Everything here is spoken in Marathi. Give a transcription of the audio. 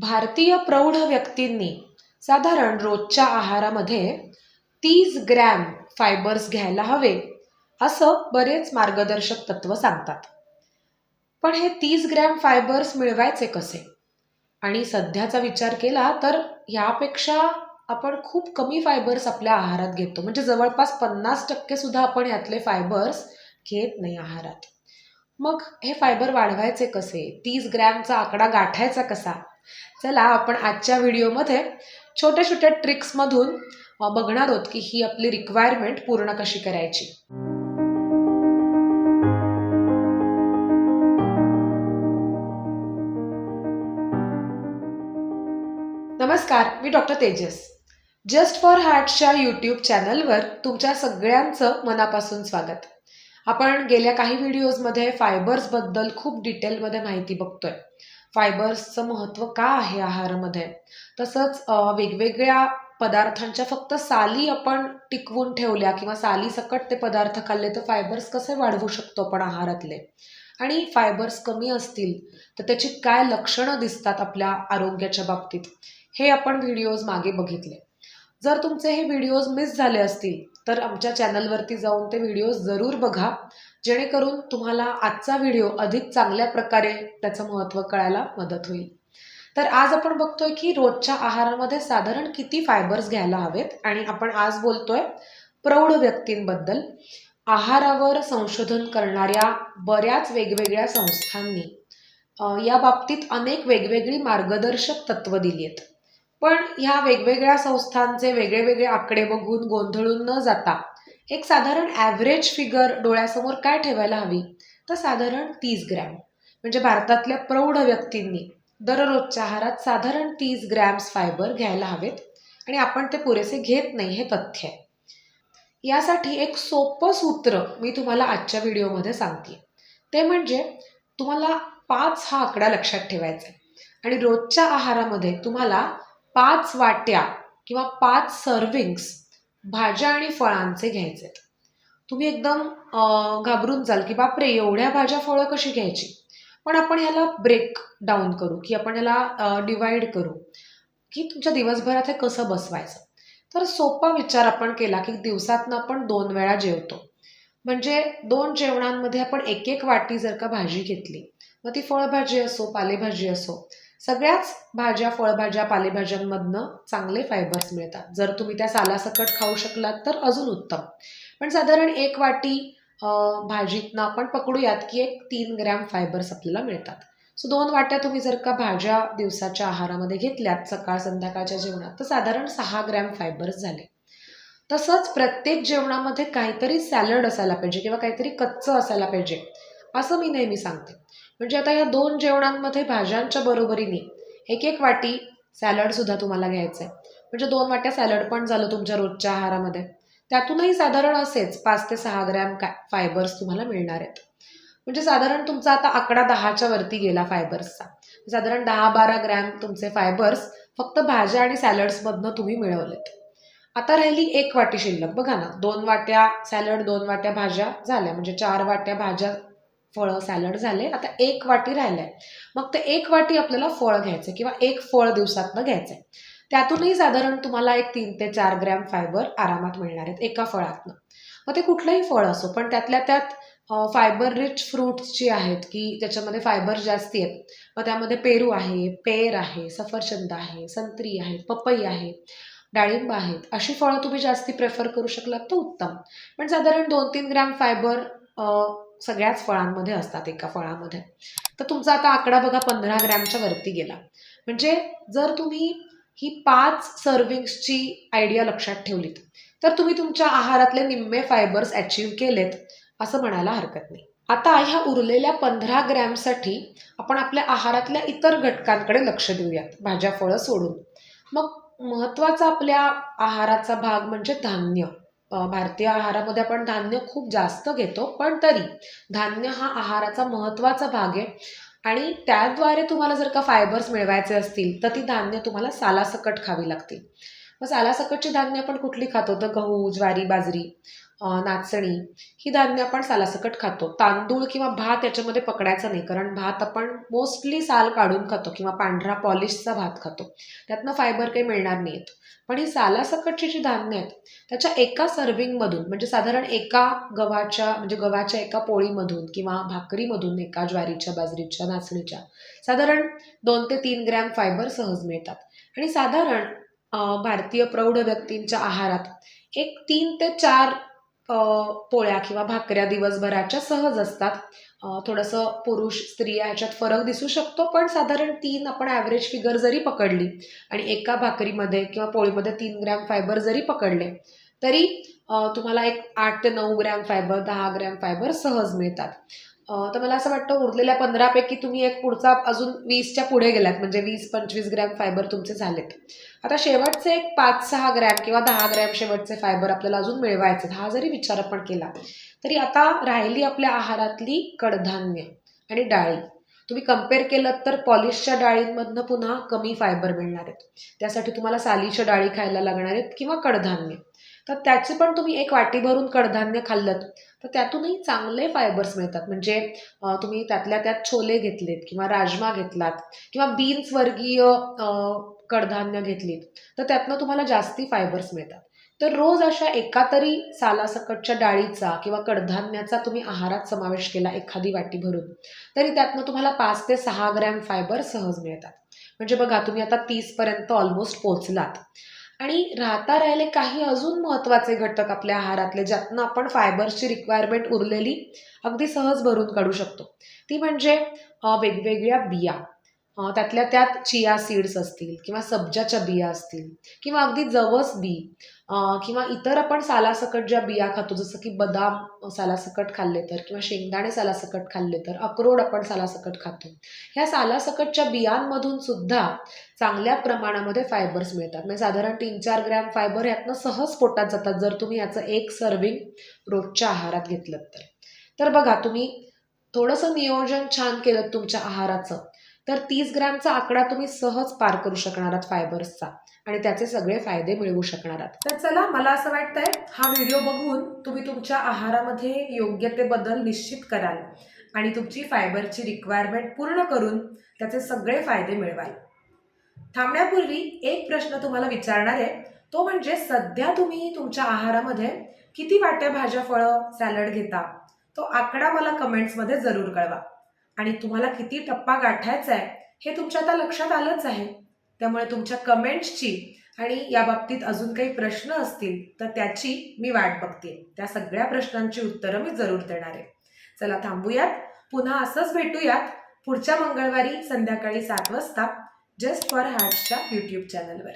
भारतीय प्रौढ व्यक्तींनी साधारण रोजच्या आहारामध्ये तीस ग्रॅम फायबर्स घ्यायला हवे असं बरेच मार्गदर्शक तत्व सांगतात. पण हे तीस ग्रॅम फायबर्स मिळवायचे कसे? आणि सध्याचा विचार केला तर ह्यापेक्षा आपण खूप कमी फायबर्स आपल्या आहारात घेतो. म्हणजे जवळपास पन्नास टक्के सुद्धा आपण यातले फायबर्स घेत नाही आहारात. मग हे फायबर वाढवायचे कसे? तीस ग्रॅमचा आकडा गाठायचा कसा? चला आपण आजच्या व्हिडिओमध्ये छोट्या छोट्या ट्रिक्समधून बघणार आहोत की ही आपली रिक्वायरमेंट पूर्ण कशी करायची. नमस्कार मी डॉक्टर तेजस. जस्ट फॉर हार्टच्या यूट्यूब चॅनलवर तुमच्या सगळ्यांचं मनापासून स्वागत. आपण गेल्या काही व्हिडिओजमध्ये फायबर्सबद्दल खूप डिटेलमध्ये माहिती बघतोय. फायबर्सचं महत्त्व का आहे आहारामध्ये? तसंच वेगवेगळ्या पदार्थांच्या फक्त साली आपण टिकवून ठेवल्या किंवा साली सकट ते पदार्थ खाल्ले तर फायबर्स कसे वाढवू शकतो आपण आहारातले? आणि फायबर्स कमी असतील तर त्याची काय लक्षणं दिसतात आपल्या आरोग्याच्या बाबतीत? हे आपण व्हिडिओज मागे बघितले. जर तुमचे हे व्हिडिओज मिस झाले असतील तर आमच्या चॅनलवरती जाऊन ते व्हिडिओज जरूर बघा. जेणेकरून तुम्हाला आजचा व्हिडिओ अधिक चांगल्या प्रकारे त्याचं महत्त्व कळायला मदत होईल. तर आज आपण बघतोय की रोजच्या आहारामध्ये साधारण किती फायबर्स घ्यायला हवेत? आणि आपण आज बोलतोय प्रौढ व्यक्तींबद्दल. आहारावर संशोधन करणाऱ्या बऱ्याच वेगवेगळ्या संस्थांनी या बाबतीत अनेक वेगवेगळी मार्गदर्शक तत्व दिली आहेत पण ह्या वेगवेगळ्या संस्थांचे वेगळे वेगळे आकडे बघून गोंधळून न जाता एक साधारण ॲव्हरेज फिगर डोळ्यासमोर काय ठेवायला हवी? तर साधारण तीस ग्रॅम. म्हणजे भारतातल्या प्रौढ व्यक्तींनी दररोजच्या आहारात साधारण तीस ग्रॅम्स फायबर घ्यायला हवेत आणि आपण ते पुरेसे घेत नाही हे तथ्य आहे. यासाठी एक सोपं सूत्र मी तुम्हाला आजच्या व्हिडिओमध्ये सांगते. ते म्हणजे तुम्हाला पाच हा आकडा लक्षात ठेवायचा आहे. आणि रोजच्या आहारामध्ये तुम्हाला पाच वाट्या किंवा पाच सर्विंग्स भाज्या आणि फळांचे घ्यायचे. आहेत तुम्ही एकदम घाबरून जाल की बापरे एवढ्या भाज्या फळं कशी घ्यायची? पण आपण ह्याला ब्रेक डाऊन करू की आपण ह्याला डिवाइड करू की तुमच्या दिवसभरात हे कसं बसवायचं. तर सोपा विचार आपण केला की दिवसातनं आपण दोन वेळा जेवतो. म्हणजे दोन जेवणांमध्ये आपण एक एक वाटी जर का भाजी घेतली मग ती फळभाजी असो पालेभाजी असो सगळ्याच भाज्या फळभाज्या पालेभाज्यांमधनं चांगले फायबर्स मिळतात. जर तुम्ही त्या सालासकट खाऊ शकलात तर अजून उत्तम. पण साधारण एक वाटी भाजीतनं आपण पकडूयात की एक तीन ग्रॅम फायबर्स आपल्याला मिळतात. सो दोन वाट्या तुम्ही जर का भाज्या दिवसाच्या आहारामध्ये घेतल्यात सकाळ संध्याकाळच्या जेवणात तर साधारण सहा ग्रॅम फायबर्स झाले. तसंच प्रत्येक जेवणामध्ये काहीतरी सॅलड असायला पाहिजे किंवा काहीतरी कच्चं असायला पाहिजे असं मी नेहमी सांगते. म्हणजे आता या दोन जेवणांमध्ये भाज्यांच्या बरोबरीने एक एक वाटी सॅलडसुद्धा तुम्हाला घ्यायचं आहे म्हणजे दोन वाट्या सॅलड पण झालं तुमच्या रोजच्या आहारामध्ये. त्यातूनही साधारण असेच पाच ते सहा ग्रॅम का फायबर्स तुम्हाला मिळणार आहेत. म्हणजे साधारण तुमचा आता आकडा दहाच्या वरती गेला फायबर्सचा. साधारण दहा बारा ग्रॅम तुमचे फायबर्स फक्त भाज्या आणि सॅलड्समधनं तुम्ही मिळवलेत. आता राहिली एक वाटी शिल्लक. बघा ना दोन वाट्या सॅलड दोन वाट्या भाज्या झाल्या. म्हणजे चार वाट्या भाज्या फळं सॅलड झाले आता एक वाटी राहिलंय. मग ते एक वाटी आपल्याला फळ घ्यायचं किंवा एक फळ दिवसातनं आहे त्यातूनही साधारण तुम्हाला एक तीन ते चार ग्रॅम फायबर आरामात मिळणार आहेत एका फळातनं. मग ते कुठलंही फळ असो पण त्यातल्या त्यात फायबर रिच फ्रूट्स जी आहेत की त्याच्यामध्ये फायबर जास्ती आहेत मग त्यामध्ये पेरू आहे पेर आहे सफरचंद आहे संत्री आहे पपई आहे डाळिंब आहेत अशी फळं तुम्ही जास्ती प्रेफर करू शकलात तर उत्तम. पण साधारण दोन तीन ग्रॅम फायबर सगळ्याच फळांमध्ये असतात एका फळामध्ये. तर तुमचा आता आकडा बघा पंधरा ग्रॅमच्या वरती गेला. म्हणजे जर तुम्ही ही पाच सर्विंग्सची आयडिया लक्षात ठेवलीत तर तुम्ही तुमच्या आहारातले निम्मे फायबर्स अचीव केलेत असं म्हणायला हरकत नाही. आता ह्या उरलेल्या पंधरा ग्रॅमसाठी आपण आपल्या आहारातल्या इतर घटकांकडे लक्ष देऊयात भाज्या फळं सोडून. मग महत्त्वाचा आपल्या आहाराचा भाग म्हणजे धान्य. भारतीय आहारामध्ये आपण धान्य खूप जास्त घेतो पण तरी धान्य हा आहाराचा महत्त्वाचा भाग आहे. आणि त्याद्वारे तुम्हाला जर का फायबर्स मिळवायचे असतील तर ती धान्य तुम्हाला सालासकट खावी लागतील. मग सालासकटची धान्य आपण कुठली खातो? तर गहू ज्वारी बाजरी नाचणी ही धान्य आपण सालासकट खातो. तांदूळ किंवा भात याच्यामध्ये पकडायचा नाही कारण भात आपण मोस्टली साल काढून खातो किंवा पांढरा पॉलिशचा भात खातो. त्यातनं फायबर काही मिळणार नाही आहेत पण ही सालासकटची जी धान्य आहेत त्याच्या एका सर्विंगमधून म्हणजे साधारण एका गव्हाच्या म्हणजे गव्हाच्या एका पोळीमधून किंवा भाकरीमधून एका ज्वारीच्या बाजरीच्या नाचणीच्या साधारण दोन ते तीन ग्रॅम फायबर सहज मिळतात. आणि साधारण भारतीय प्रौढ व्यक्तींच्या आहारात. एक तीन ते चार पोळ्या किंवा भाकऱ्या दिवसभराच्या सहज असतात. थोडंसं पुरुष स्त्रिया ह्याच्यात फरक दिसू शकतो पण साधारण तीन आपण ॲव्हरेज फिगर जरी पकडली आणि एका भाकरीमध्ये किंवा पोळीमध्ये तीन ग्रॅम फायबर जरी पकडले तरी तुम्हाला एक आठ ते नऊ ग्रॅम फायबर दहा ग्रॅम फायबर सहज मिळतात. तर मला असं वाटतं उरलेल्या पंधरापैकी तुम्ही एक पुढचा अजून वीसच्या पुढे गेलात म्हणजे वीस पंचवीस ग्रॅम फायबर तुमचे झालेत. आता शेवटचे एक पाच सहा ग्रॅम किंवा दहा ग्रॅम शेवटचे फायबर आपल्याला अजून मिळवायचे हा जरी विचार आपण केला तरी आता राहिली आपल्या आहारातली कडधान्य आणि डाळी. तुम्ही कंपेअर केलं तर पॉलिशच्या डाळींमधनं पुन्हा कमी फायबर मिळणार आहेत. त्यासाठी तुम्हाला सालीच्या डाळी खायला लागणार आहेत किंवा कडधान्य. तर त्याचे पण तुम्ही एक वाटी भरून कडधान्य खाल्लं तर त्यातूनही चांगले फायबर्स मिळतात. म्हणजे तुम्ही त्यातल्या त्यात छोले घेतलेत किंवा राजमा घेतलात किंवा बीन्स वर्गीय कडधान्य घेतलीत तर त्यातनं तुम्हाला जास्ती फायबर्स मिळतात. तर रोज अशा एका तरी सालासकटच्या डाळीचा किंवा कडधान्याचा तुम्ही आहारात समावेश केला एखादी वाटी भरून तरी त्यातनं तुम्हाला पाच ते सहा ग्रॅम फायबर सहज मिळतात. म्हणजे बघा तुम्ही आता तीसपर्यंत ऑलमोस्ट पोहोचलात आणि राहता राहिले काही अजून महत्त्वाचे घटक आपल्या आहारातले ज्यातनं आपण फायबर्सची रिक्वायरमेंट उरलेली अगदी सहज भरून काढू शकतो. ती म्हणजे वेगवेगळ्या बिया. त्यातल्या त्यात चिया सीड्स असतील किंवा सब्जाच्या बिया असतील किंवा अगदी जवस बी किंवा इतर आपण सालासकट ज्या बिया खातो जसं की बदाम सालासकट खाल्ले तर किंवा शेंगदाणे सालासकट खाल्ले तर अक्रोड आपण सालासकट खातो. ह्या सालासकटच्या बियांमधून सुद्धा चांगल्या प्रमाणामध्ये फायबर्स मिळतात. म्हणजे साधारण तीन चार ग्रॅम फायबर यातनं सहज पोटात जातात जर तुम्ही याचं एक सर्विंग रोजच्या आहारात घेतलं तर. तर बघा तुम्ही थोडंसं नियोजन छान केलं तुमच्या आहाराचं. तर तीस ग्रॅमचा आकडा तुम्ही सहज पार करू शकणार आहात फायबर्सचा. आणि त्याचे सगळे फायदे मिळवू शकणार आहात. तर चला मला असं वाटतंय हा व्हिडिओ बघून तुम्ही तुमच्या आहारामध्ये योग्य ते बदल निश्चित कराल. आणि तुमची फायबरची रिक्वायरमेंट पूर्ण करून त्याचे सगळे फायदे मिळवाल. थांबण्यापूर्वी एक प्रश्न तुम्हाला विचारणार आहे. तो म्हणजे सध्या तुम्ही तुमच्या आहारामध्ये किती वाट्या भाज्या फळं सॅलड घेता? तो आकडा मला कमेंट्समध्ये जरूर कळवा. आणि तुम्हाला किती टप्पा गाठायचा आहे हे तुमच्या आता लक्षात आलंच आहे. त्यामुळे तुमच्या कमेंट्सची आणि या बाबतीत अजून काही प्रश्न असतील तर त्याची मी वाट बघते. त्या सगळ्या प्रश्नांची उत्तरं मी जरूर देणार आहे. चला थांबूयात. पुन्हा असंच भेटूयात. पुढच्या मंगळवारी संध्याकाळी सात वाजता जस्ट फॉर हार्ट्सच्या यूट्यूब चॅनलवर